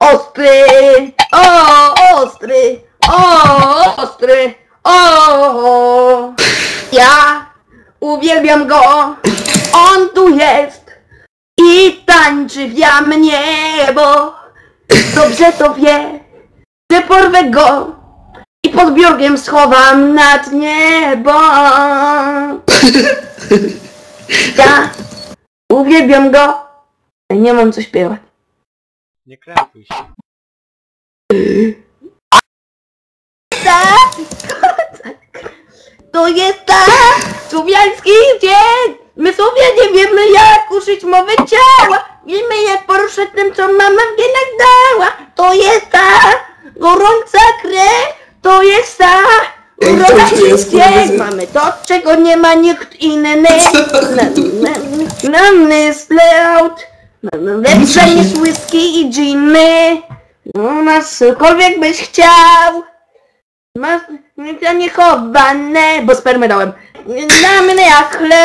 Ostry! O, ostry! O, ostry! O! Ja uwielbiam go! On tu jest! I tańczy w mnie, bo dobrze to wie, że porwę go i pod biurkiem schowam nad niebo. Ja uwielbiam go. Nie mam co śpiewać. Nie krępuj się. tak! To jest tak! Słowiański dzień! My sobie nie wiemy jak uszyć mowę ciała! Wiemy jak poruszać tym, co mama w dała! To jest ta gorąca krew! To jest ta Ej, uroda to jest, dzień! Mamy to, czego nie ma nikt inny! Namysł out! Lepsze niż whisky i dżiny! No nas cokolwiek byś chciał! Masz nie chowane, bo spermę dałem. Mnie jak chleb.